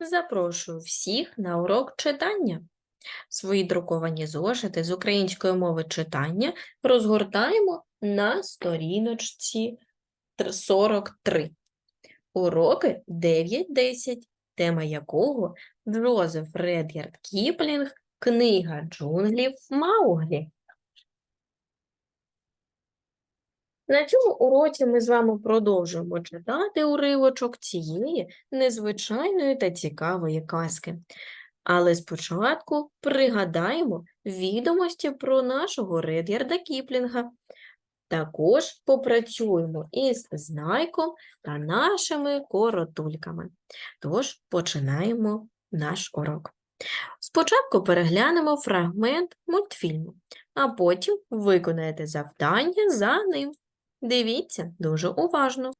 Запрошую всіх на урок читання. Свої друковані зошити з української мови читання розгортаємо на сторіночці 43. Уроки 9.10, тема якого Джозеф Ред'ярд Кіплінг, книга джунглів Мауглі. На цьому уроці ми з вами продовжуємо читати уривочок цієї незвичайної та цікавої казки. Але спочатку пригадаємо відомості про нашого Ред'ярда Кіплінга. Також попрацюємо із знайком та нашими коротульками. Тож починаємо наш урок. Спочатку переглянемо фрагмент мультфільму, а потім виконаєте завдання за ним. Дивіться дуже уважно.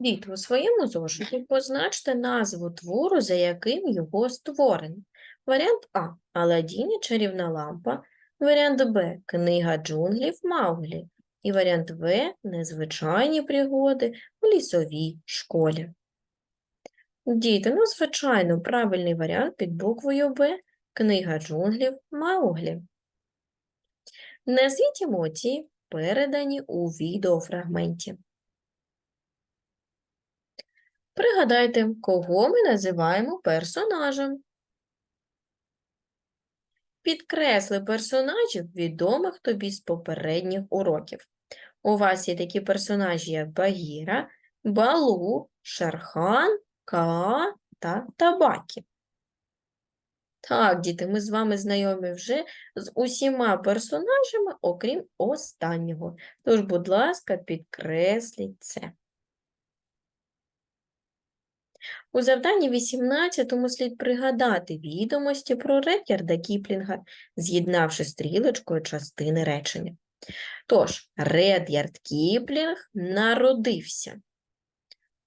Діти, у своєму зошиті позначте назву твору, за яким його створено. Варіант А. Аладдін чарівна лампа. Варіант Б. Книга джунглів Мауглі. І варіант В. Незвичайні пригоди в лісовій школі. Діти, ну, звичайно, правильний варіант під буквою Б. Книга джунглів Мауглі. Назвіть емоції, передані у відеофрагменті. Пригадайте, кого ми називаємо персонажем. Підкресли персонажів, відомих тобі з попередніх уроків. У вас є такі персонажі, як Багіра, Балу, Шерхан, Kaa та Табакі. Так, діти, ми з вами знайомі вже з усіма персонажами, окрім останнього. Тож, будь ласка, підкресліть це. У завданні 18 слід пригадати відомості про Ред'ярда Кіплінга, з'єднавши стрілочкою частини речення. Тож, Ред'ярд Кіплінг народився.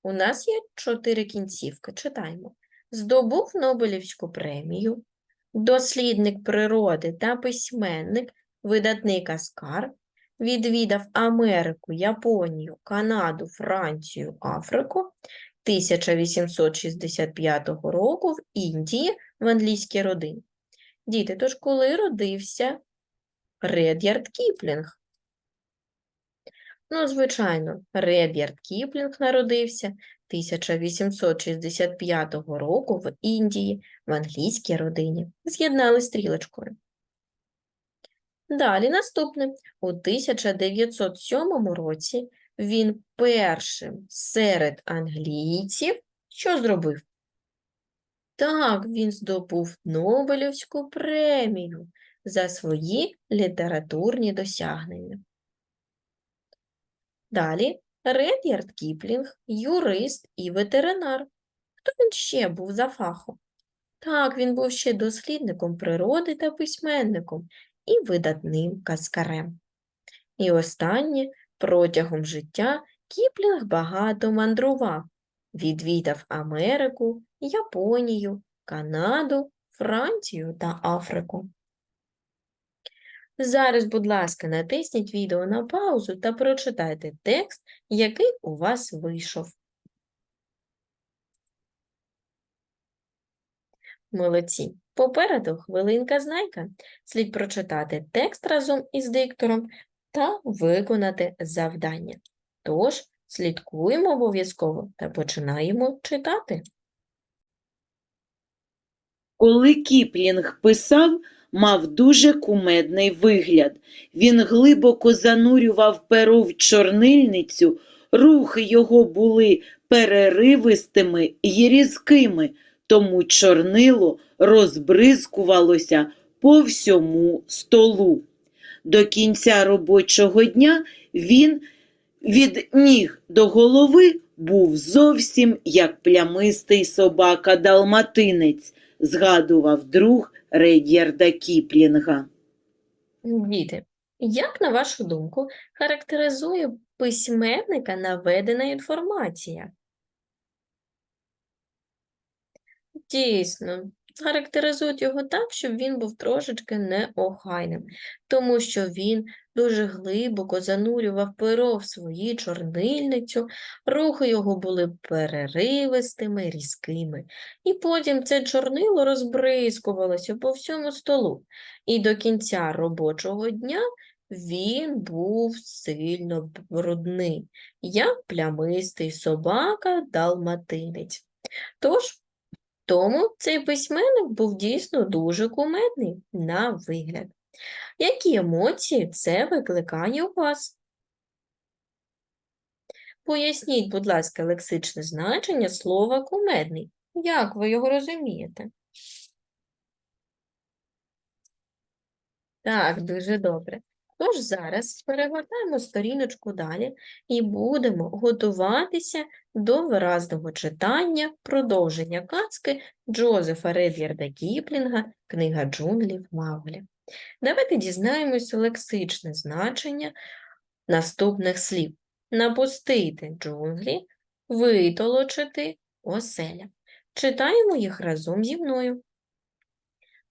У нас є чотири кінцівки. Читаємо. Здобув Нобелівську премію, дослідник природи та письменник, видатний каскар, відвідав Америку, Японію, Канаду, Францію, Африку, 1865 року в Індії в англійській родині. Діти, тож коли родився Ред'ярд Кіплінг? Ну, звичайно, Ред'ярд Кіплінг народився 1865 року в Індії в англійській родині. З'єднали стрілочкою. Далі наступне. У 1907 році він першим серед англійців що зробив? Так, він здобув Нобелівську премію за свої літературні досягнення. Далі Ред'ярд Кіплінг, юрист і ветеринар. Хто він ще був за фахом? Так, він був ще дослідником природи та письменником і видатним казкарем. І останнє, протягом життя Кіплінг багато мандрував, відвідав Америку, Японію, Канаду, Францію та Африку. Зараз, будь ласка, натисніть відео на паузу та прочитайте текст, який у вас вийшов. Молодці. Попереду хвилинка знайка. Слід прочитати текст разом із диктором та виконати завдання. Тож, слідкуємо обов'язково та починаємо читати. Коли Кіплінг писав, мав дуже кумедний вигляд. Він глибоко занурював перо в чорнильницю, рухи його були переривистими і різкими, тому чорнило розбризкувалося по всьому столу. До кінця робочого дня він від ніг до голови був зовсім як плямистий собака-далматинець, згадував друг Ред'ярда Кіплінга. Діти, як на вашу думку характеризує письменника наведена інформація? Дійсно, характеризують його так, щоб він був трошечки неохайним, тому що він дуже глибоко занурював перо в свою чорнильницю, рухи його були переривистими, різкими, і потім це чорнило розбризкувалося по всьому столу, і до кінця робочого дня він був сильно брудний, як плямистий собака далматинець. Тож, тому цей письменник був дійсно дуже кумедний на вигляд. Які емоції це викликає у вас? Поясніть, будь ласка, лексичне значення слова кумедний. Як ви його розумієте? Так, дуже добре. Тож зараз перегортаємо сторіночку далі і будемо готуватися до виразного читання продовження казки Джозефа Ред'ярда Кіплінга «Книга джунглів Мауглі». Давайте дізнаємося лексичне значення наступних слів. Напустити джунглі, витолочити оселя. Читаємо їх разом зі мною.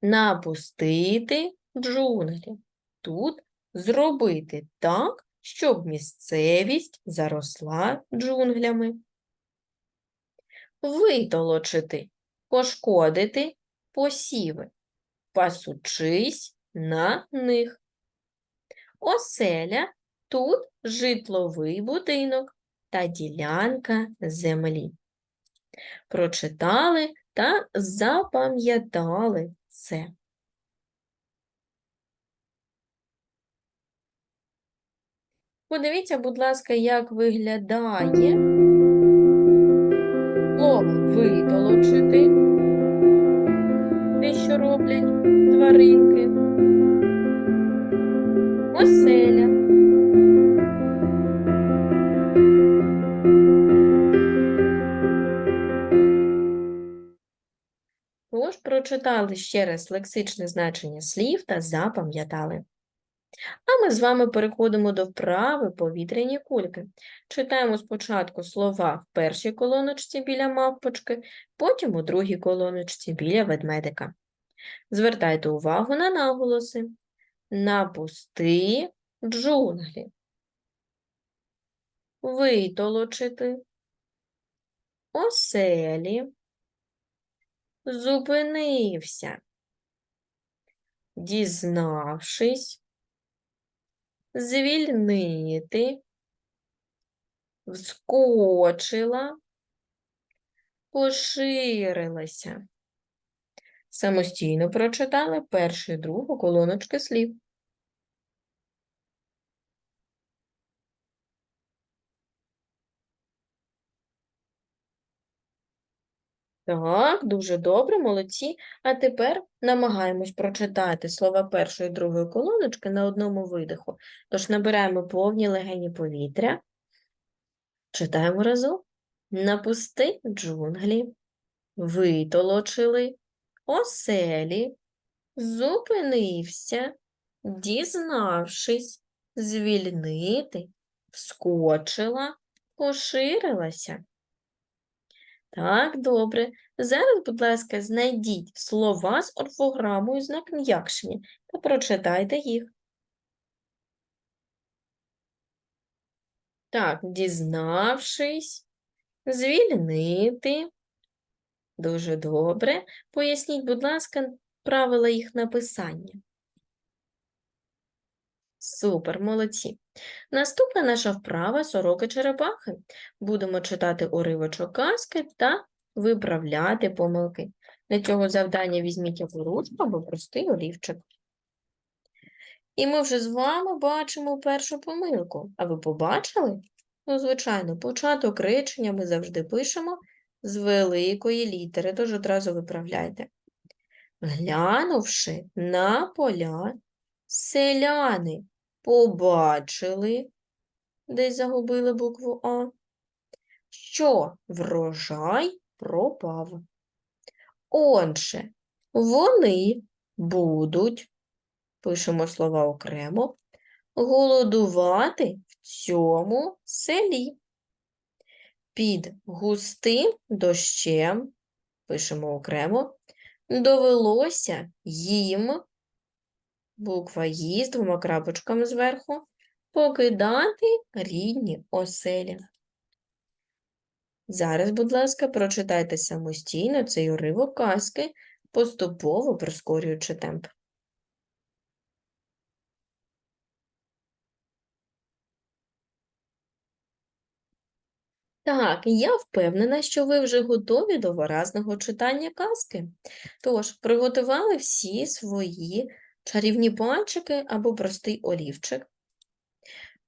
Напустити джунглі. Тут зробити так, щоб місцевість заросла джунглями. Витолочити, пошкодити посіви, пасучись на них. Оселя тут житловий будинок та ділянка землі. Прочитали та запам'ятали це. Подивіться, будь ласка, як виглядає слово витолочити, те, що роблять тваринки, оселя. Тож прочитали ще раз лексичне значення слів та запам'ятали. А ми з вами переходимо до вправи повітряні кульки. Читаємо спочатку слова в першій колоночці біля мавпочки, потім у другій колоночці біля ведмедика. Звертайте увагу на наголоси. Напусти джунглі. Витолочити. Оселі. Зупинився. Дізнавшись звільнити, вскочила, поширилася. Самостійно прочитали першу і другу колоночки слів. Так, дуже добре, молодці. А тепер намагаємось прочитати слова першої і другої колоночки на одному видиху. Тож набираємо повні легені повітря. Читаємо разом. Напусти джунглі, витолочили, оселі, зупинився, дізнавшись, звільнити, вскочила, поширилася. Так, добре. Зараз, будь ласка, знайдіть слова з орфограмою знак м'якшення та прочитайте їх. Так, дізнавшись, звільнити. Дуже добре. Поясніть, будь ласка, правила їх написання. Супер, молодці. Наступна наша вправа сороки черепахи. Будемо читати уривочок казки та виправляти помилки. Для цього завдання візьміть яку ручку або простий олівчик. І ми вже з вами бачимо першу помилку. А ви побачили? Ну, звичайно, початок речення ми завжди пишемо з великої літери, тож одразу виправляйте. Глянувши на поля, селяни побачили, десь загубили букву А, що врожай пропав. Отже, вони будуть, пишемо слова окремо, голодувати в цьому селі. Під густим дощем, пишемо окремо, довелося їм, буква «Ї» з двома крапочками зверху, покидати рідні оселі. Зараз, будь ласка, прочитайте самостійно цей уривок казки, поступово прискорюючи темп. Так, я впевнена, що ви вже готові до виразного читання казки. Тож, приготували всі свої чарівні пальчики або простий олівчик.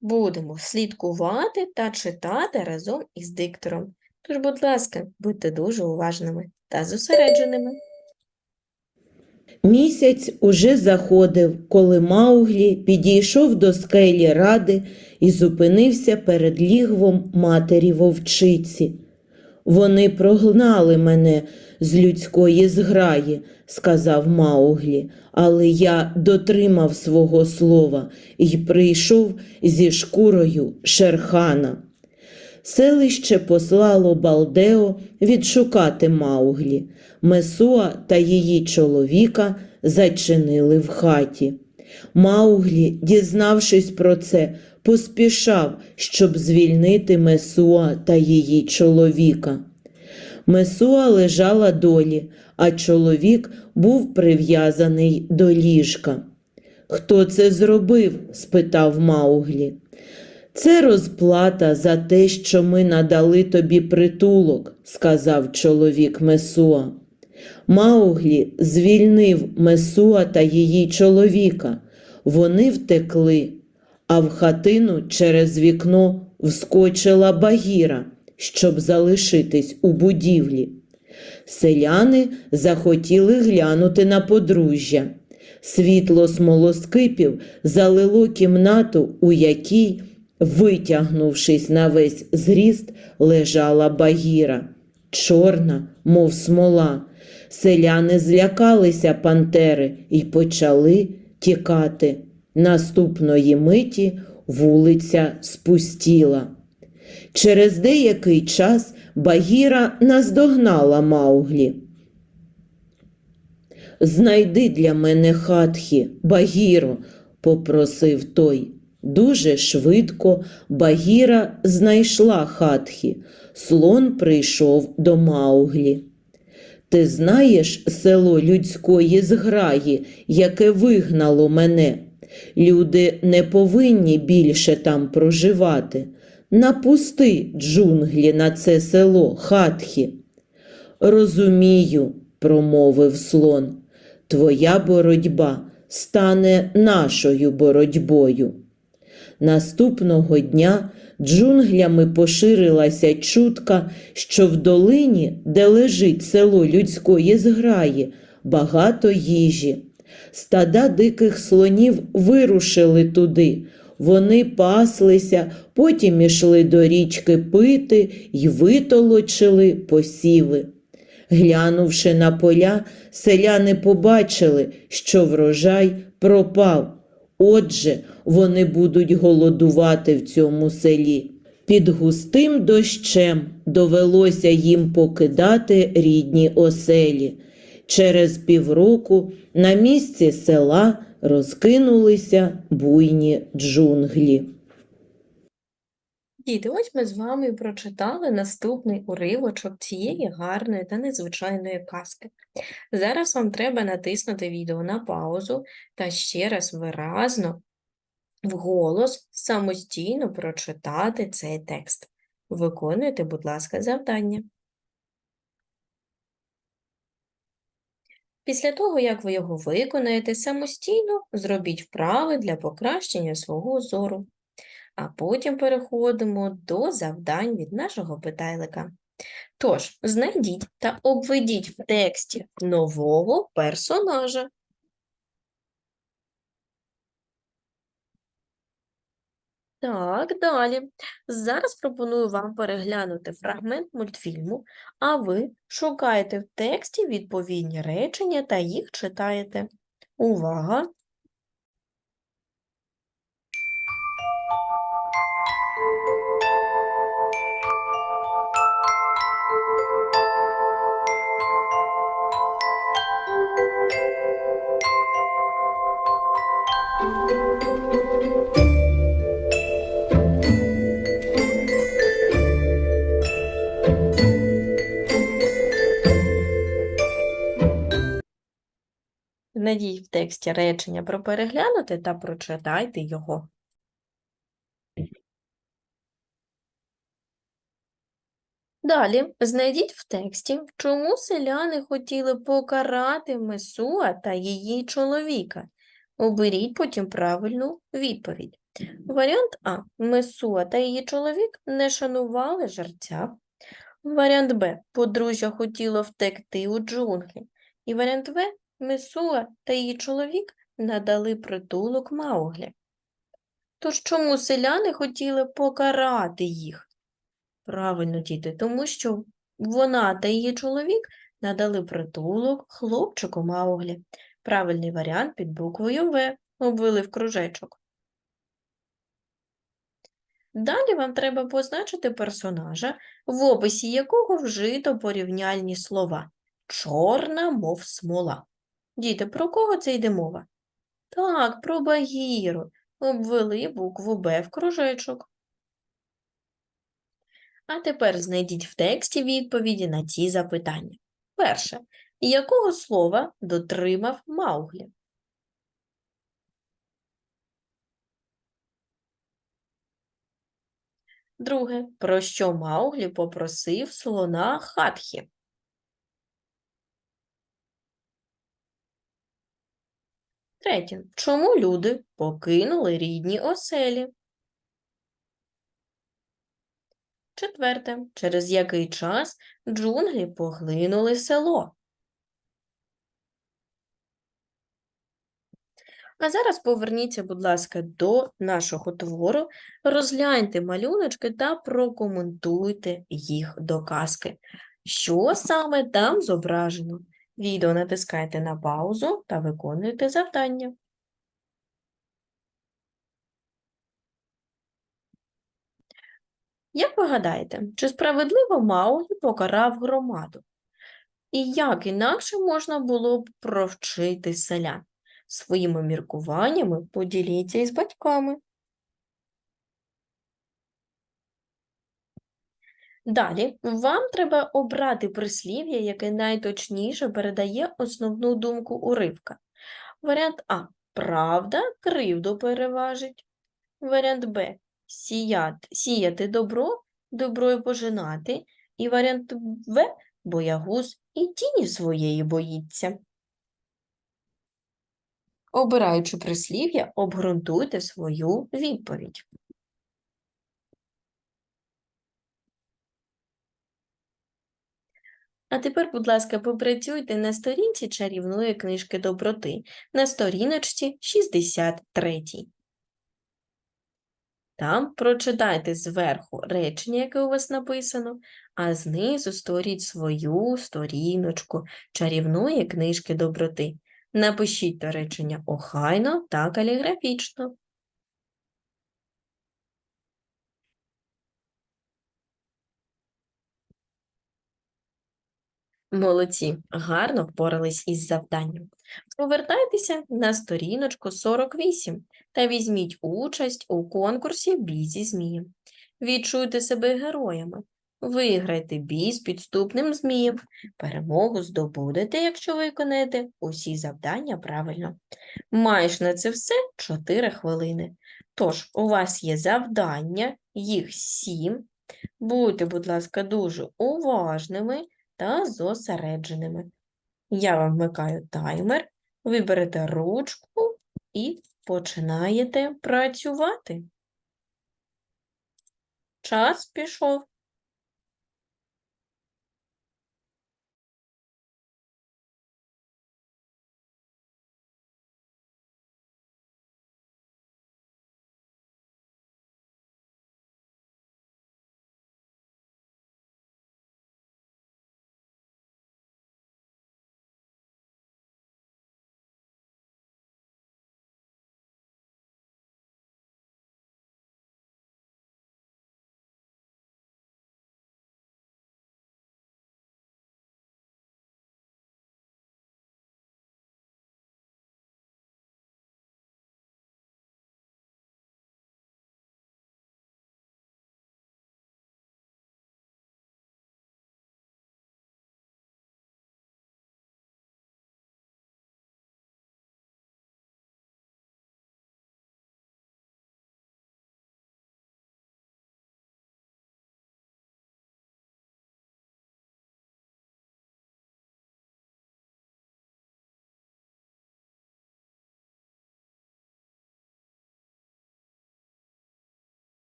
Будемо слідкувати та читати разом із диктором. Тож, будь ласка, будьте дуже уважними та зосередженими. Місяць уже заходив, коли Мауглі підійшов до скелі ради і зупинився перед лігвом матері вовчиці. Вони прогнали мене з людської зграї, сказав Мауглі, але я дотримав свого слова і прийшов зі шкурою Шерхана. Селище послало Балдео відшукати Мауглі. Месуа та її чоловіка зачинили в хаті. Мауглі, дізнавшись про це, поспішав, щоб звільнити Месуа та її чоловіка. Месуа лежала долі, а чоловік був прив'язаний до ліжка. Хто це зробив? спитав Мауглі. Це розплата за те, що ми надали тобі притулок, сказав чоловік Месуа. Мауглі звільнив Месуа та її чоловіка. Вони втекли, а в хатину через вікно вскочила Багіра, щоб залишитись у будівлі. Селяни захотіли глянути на подружжя. Світло смолоскипів залило кімнату, у якій, витягнувшись на весь зріст, лежала Багіра, чорна, мов смола. Селяни злякалися пантери і почали тікати. Наступної миті вулиця спустіла. Через деякий час Багіра наздогнала Мауглі. Знайди для мене хатхі, Багіро, попросив той. Дуже швидко Багіра знайшла хатхі. Слон прийшов до Мауглі. Ти знаєш село людської зграї, яке вигнало мене? Люди не повинні більше там проживати. Напусти джунглі на це село, хатхі. Розумію, промовив слон, твоя боротьба стане нашою боротьбою. Наступного дня джунглями поширилася чутка, що в долині, де лежить село людської зграї, багато їжі. Стада диких слонів вирушили туди. Вони паслися, потім ішли до річки пити й витолочили посіви. Глянувши на поля, селяни побачили, що врожай пропав. Отже, вони будуть голодувати в цьому селі. Під густим дощем довелося їм покидати рідні оселі. Через півроку на місці села розкинулися буйні джунглі. Діти, ось ми з вами прочитали наступний уривочок цієї гарної та незвичайної казки. Зараз вам треба натиснути відео на паузу та ще раз виразно, вголос, самостійно прочитати цей текст. Виконуйте, будь ласка, завдання. Після того, як ви його виконаєте самостійно, зробіть вправи для покращення свого зору. А потім переходимо до завдань від нашого питайлика. Тож, знайдіть та обведіть в тексті нового персонажа. Так, далі. Зараз пропоную вам переглянути фрагмент мультфільму, а ви шукаєте в тексті відповідні речення та їх читаєте. Увага! Знайдіть в тексті речення про переглянути та прочитайте його. Далі знайдіть в тексті, чому селяни хотіли покарати Месуа та її чоловіка. Оберіть потім правильну відповідь. Варіант А. Месуа та її чоловік не шанували жерця. Варіант Б. Подружжя хотіло втекти у джунглі. І варіант В. Месуа та її чоловік надали притулок Мауглі. Тож чому селяни хотіли покарати їх? Правильно, діти, тому що вона та її чоловік надали притулок хлопчику Мауглі. Правильний варіант під буквою В обвели в кружечок. Далі вам треба позначити персонажа, в описі якого вжито порівняльні слова. Чорна, мов смола. Діти, про кого це йде мова? Так, про Багіру. Обвели букву Б в кружечок. А тепер знайдіть в тексті відповіді на ці запитання. Перше. Якого слова дотримав Мауглі? Друге. Про що Мауглі попросив слона Хатхі? Третє. Чому люди покинули рідні оселі? Четверте. Через який час джунглі поглинули село? А зараз поверніться, будь ласка, до нашого твору, розгляньте малюночки та прокоментуйте їх до казки. Що саме там зображено? Відео натискайте на паузу та виконуйте завдання. Як ви гадаєте, чи справедливо Мауглі покарав громаду? І як інакше можна було б провчити селян? Своїми міркуваннями поділіться із батьками. Далі вам треба обрати прислів'я, яке найточніше передає основну думку уривка. Варіант А. Правда кривду переважить. Варіант Б. Сіяти, сіяти добро, добро й пожинати. І варіант В. Боягуз і тіні своєї боїться. Обираючи прислів'я, обґрунтуйте свою відповідь. А тепер, будь ласка, попрацюйте на сторінці чарівної книжки доброти на сторіночці 63. Там прочитайте зверху речення, яке у вас написано, а знизу створіть свою сторіночку чарівної книжки доброти. Напишіть то речення охайно та каліграфічно. Молодці, гарно впорались із завданням. Повертайтеся на сторіночку 48 та візьміть участь у конкурсі «Бій зі змієм». Відчуйте себе героями. Виграйте бій з підступним змієм. Перемогу здобудете, якщо виконаєте усі завдання правильно. Маєш на це все 4 хвилини. Тож, у вас є завдання, їх 7. Будьте, будь ласка, дуже уважними та зосередженими. Я вам вмикаю таймер, виберете ручку і починаєте працювати. Час пішов.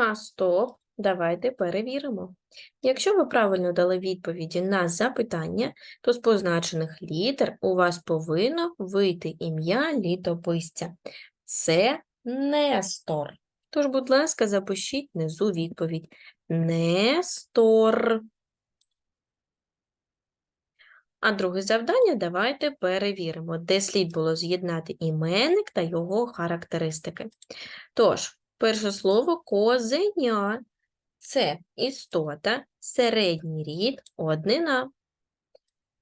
А, стоп, давайте перевіримо. Якщо ви правильно дали відповіді на запитання, то з позначених літер у вас повинно вийти ім'я літописця. Це Нестор. Тож, будь ласка, запишіть внизу відповідь. Нестор. А друге завдання давайте перевіримо, де слід було з'єднати іменник та його характеристики. Тож, перше слово козеня. Це істота, середній рід, однина.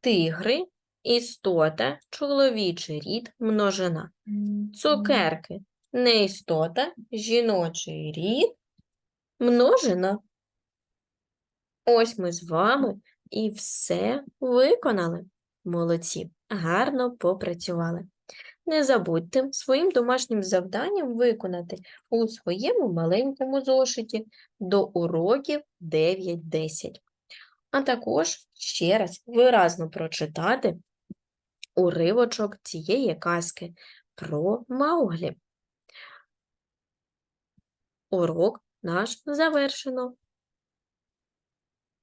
Тигри, істота, чоловічий рід, множина. Цукерки, не істота, жіночий рід, множина. Ось ми з вами і все виконали. Молодці, гарно попрацювали. Не забудьте своїм домашнім завданням виконати у своєму маленькому зошиті до уроків 9-10. А також ще раз виразно прочитати уривочок цієї казки про Мауглі. Урок наш завершено.